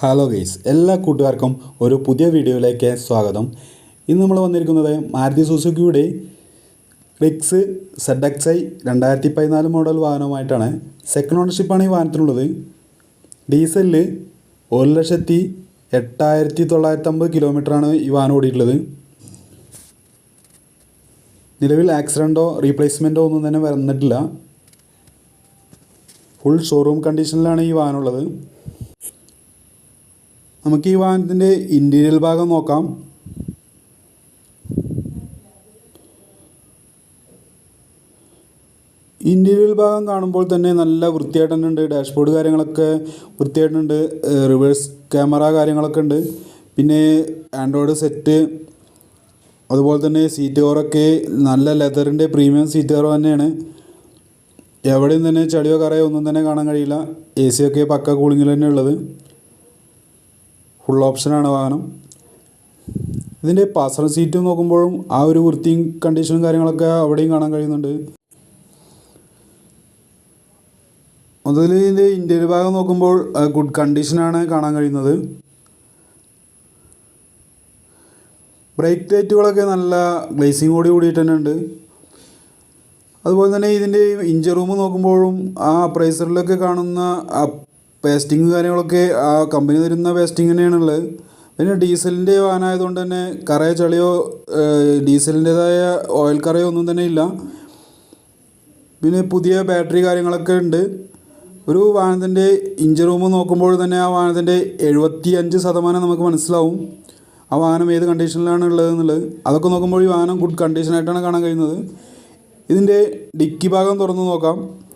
Hello guys എല്ലാ കൂട്ടുകാർക്കും ഒരു പുതിയ വീഡിയോയിലേക്ക് സ്വാഗതം. ഇന്ന് നമ്മൾ വന്നിരിക്കുന്നത് മാരുതി സുസുക്കിയുടെ റിക്സ് സെഡ് എക്സ് ഐ രണ്ടായിരത്തി പതിനാല് മോഡൽ വാഹനവുമായിട്ടാണ് സെക്കൻഡ് ഓണർഷിപ്പാണ് ഈ വാഹനത്തിനുള്ളത്. ഡീസലിൽ ഒരു ലക്ഷത്തി എട്ടായിരത്തി തൊള്ളായിരത്തമ്പത് കിലോമീറ്ററാണ് ഈ വാഹനം ഓടിയിട്ടുള്ളത്. നിലവിൽ ആക്സിഡന്റോ റീപ്ലേസ്മെന്റോ ഒന്നും തന്നെ വന്നിട്ടില്ല. ഫുൾ ഷോറൂം കണ്ടീഷനിലാണ് ഈ വാഹനം ഉള്ളത്. നമുക്ക് ഈ വാഹനത്തിന്റെ ഇന്റീരിയൽ ഭാഗം നോക്കാം. ഇന്റീരിയൽ ഭാഗം കാണുമ്പോൾ തന്നെ നല്ല വൃത്തിയായിട്ട് തന്നെ ഉണ്ട് ഡാഷ്ബോർഡ് കാര്യങ്ങളൊക്കെ വൃത്തിയായിട്ടുണ്ട്. റിവേഴ്സ് ക്യാമറ കാര്യങ്ങളൊക്കെ ഉണ്ട്. പിന്നെ ആൻഡ്രോയിഡ് സെറ്റ് അതുപോലെ തന്നെ സീറ്റ് കവറൊക്കെ നല്ല ലെതറിന്റെ പ്രീമിയം സീറ്റ് കവർ തന്നെയാണ്. എവിടെയും തന്നെ ചളിയോ കറയോ ഒന്നും തന്നെ കാണാൻ കഴിയില്ല. എ സി ഒക്കെ പക്ക കൂളിങ്ങിൽ തന്നെ ഉള്ളത്. ഫുൾ ഓപ്ഷനാണ് വാഹനം. ഇതിന്റെ പാസഞ്ചർ സീറ്റ് നോക്കുമ്പോഴും ആ ഒരു വൃത്തിയും കണ്ടീഷനും കാര്യങ്ങളൊക്കെ അവിടെയും കാണാൻ കഴിയുന്നുണ്ട്. മൊത്തത്തിൽ ഇതിന്റെ ഇന്റീരിയർ ഭാഗം നോക്കുമ്പോൾ ഗുഡ് കണ്ടീഷനാണ് കാണാൻ കഴിയുന്നത്. ബ്രേക്ക് ലൈറ്റുകളൊക്കെ നല്ല ഗ്ലേസിങ്ങോട് കൂടിയിട്ട് തന്നെ ഉണ്ട്. അതുപോലെ തന്നെ ഇതിന്റെ ഇഞ്ചർ റൂം നോക്കുമ്പോഴും ആ പ്രൈസറിലൊക്കെ കാണുന്ന പേസ്റ്റിങ് കാര്യങ്ങളൊക്കെ ആ കമ്പനി തരുന്ന പേസ്റ്റിങ് തന്നെയാണുള്ളത്. പിന്നെ ഡീസലിന്റെ വാഹനമായതുകൊണ്ട് തന്നെ കറയോ ചളിയോ ഡീസലിന്റേതായ ഓയിൽ കറയോ ഒന്നും തന്നെ ഇല്ല. പിന്നെ പുതിയ ബാറ്ററി കാര്യങ്ങളൊക്കെ ഉണ്ട്. ഒരു വാഹനത്തിന്റെ ഇഞ്ചിൻ റൂം നോക്കുമ്പോൾ തന്നെ ആ വാഹനത്തിന്റെ എഴുപത്തി അഞ്ച് ശതമാനം നമുക്ക് മനസ്സിലാവും. ആ വാഹനം ഏത് കണ്ടീഷനിലാണ് ഉള്ളത് എന്നുള്ളത് അതൊക്കെ നോക്കുമ്പോൾ ഈ വാഹനം ഗുഡ് കണ്ടീഷനായിട്ടാണ് കാണാൻ കഴിയുന്നത്. ഇതിന്റെ ഡിക്കി ഭാഗം തുറന്ന് നോക്കാം.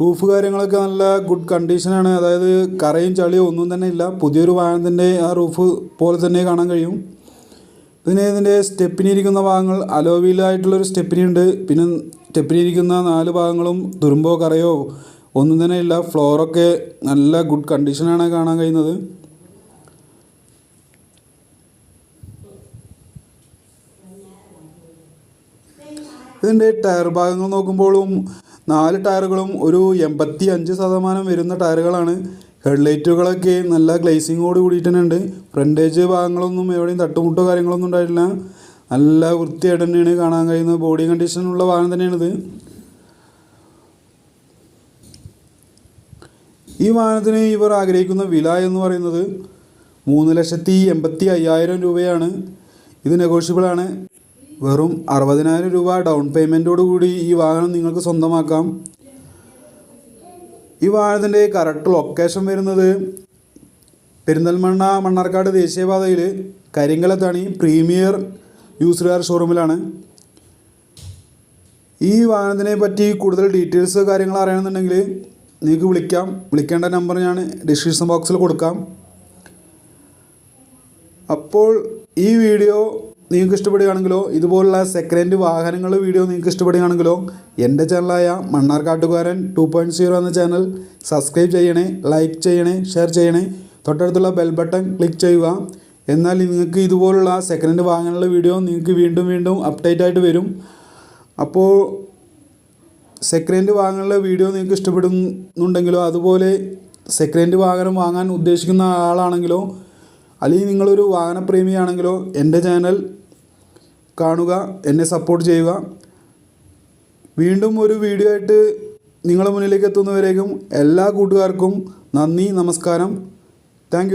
റൂഫ് കാര്യങ്ങളൊക്കെ നല്ല ഗുഡ് കണ്ടീഷനാണ് അതായത് കറയും ചളിയോ ഒന്നും തന്നെ ഇല്ല. പുതിയൊരു വാഹനത്തിന്റെ ആ റൂഫ് പോലെ തന്നെ കാണാൻ കഴിയും. പിന്നെ ഇതിന്റെ സ്റ്റെപ്പിന് ഇരിക്കുന്ന ഭാഗങ്ങൾ അലോവിയിലായിട്ടുള്ളൊരു സ്റ്റെപ്പിനി ഉണ്ട്. പിന്നെ സ്റ്റെപ്പിനിരിക്കുന്ന നാല് ഭാഗങ്ങളും തുരുമ്പോ കറയോ ഒന്നും തന്നെ ഇല്ല. ഫ്ലോറൊക്കെ നല്ല ഗുഡ് കണ്ടീഷനാണ് കാണാൻ കഴിയുന്നത്. ഇതിന്റെ ടയർ ഭാഗങ്ങൾ നോക്കുമ്പോഴും നാല് ടയറുകളും ഒരു എൺപത്തി അഞ്ച് ശതമാനം വരുന്ന ടയറുകളാണ്. ഹെഡ്ലൈറ്റുകളൊക്കെ നല്ല ഗ്ലേസിങ്ങോട് കൂടിയിട്ട് തന്നെ ഫ്രണ്ടേജ് ഭാഗങ്ങളൊന്നും എവിടെയും തട്ടുമുട്ടോ കാര്യങ്ങളൊന്നും ഉണ്ടായിട്ടില്ല. നല്ല വൃത്തിയായിട്ട് തന്നെയാണ് കാണാൻ കഴിയുന്നത്. ബോഡി കണ്ടീഷനുള്ള വാഹനം തന്നെയാണിത്. ഈ വാഹനത്തിന് ഇവർ ആഗ്രഹിക്കുന്ന വില എന്ന് പറയുന്നത് മൂന്ന് ലക്ഷത്തി എൺപത്തി അയ്യായിരം രൂപയാണ്. ഇത് നെഗോഷ്യബിളാണ് വെറും അറുപതിനായിരം രൂപ ഡൗൺ പേയ്മെന്റോട് കൂടി ഈ വാഹനം നിങ്ങൾക്ക് സ്വന്തമാക്കാം. ഈ വാഹനത്തിന്റെ കറക്റ്റ് ലൊക്കേഷൻ വരുന്നത് പെരിന്തൽമണ്ണ മണ്ണാർക്കാട് ദേശീയപാതയിൽ കരിങ്കലത്താണി പ്രീമിയർ യൂസ്ഡ് കാർ ഷോറൂമിലാണ് ഈ വാഹനത്തിനെ പറ്റി കൂടുതൽ ഡീറ്റെയിൽസ് കാര്യങ്ങൾ അറിയണമെന്നുണ്ടെങ്കിൽ നിങ്ങൾക്ക് വിളിക്കാം. വിളിക്കേണ്ട നമ്പർ ഞാൻ ഡിസ്ക്രിപ്ഷൻ ബോക്സിൽ കൊടുക്കാം. അപ്പോൾ ഈ വീഡിയോ നിങ്ങൾക്ക് ഇഷ്ടപ്പെടുകയാണെങ്കിലോ ഇതുപോലുള്ള സെക്കൻഡ് ഹാൻഡ് വാഹനങ്ങളുടെ വീഡിയോ നിങ്ങൾക്ക് ഇഷ്ടപ്പെടുകയാണെങ്കിലോ എന്റെ ചാനലായ മണ്ണാർക്കാട്ടുകാരൻ ടു പോയിന്റ് സീറോ എന്ന ചാനൽ സബ്സ്ക്രൈബ് ചെയ്യണേ ലൈക്ക് ചെയ്യണേ ഷെയർ ചെയ്യണേ തൊട്ടടുത്തുള്ള ബെൽ ബട്ടൺ ക്ലിക്ക് ചെയ്യുക. എന്നാൽ നിങ്ങൾക്ക് ഇതുപോലുള്ള സെക്കൻഡ് വാഹനങ്ങളുടെ വീഡിയോ നിങ്ങൾക്ക് വീണ്ടും വീണ്ടും അപ്ഡേറ്റ് ആയിട്ട് വരും. അപ്പോൾ സെക്കൻഡ് വാഹനങ്ങളുടെ വീഡിയോ നിങ്ങൾക്ക് ഇഷ്ടപ്പെടുന്നുണ്ടെങ്കിലോ അതുപോലെ സെക്കൻഡ് വാഹനം വാങ്ങാൻ ഉദ്ദേശിക്കുന്ന ആളാണെങ്കിലോ അല്ലെങ്കിൽ നിങ്ങളൊരു വാഹനപ്രേമിയാണെങ്കിലോ എന്റെ ചാനൽ കാണുക എന്നെ സപ്പോർട്ട് ചെയ്യുക. വീണ്ടും ഒരു വീഡിയോ ആയിട്ട് നിങ്ങളുടെ മുന്നിലേക്ക് എത്തുന്നവരേക്കും എല്ലാ കൂട്ടുകാർക്കും നന്ദി നമസ്കാരം. താങ്ക്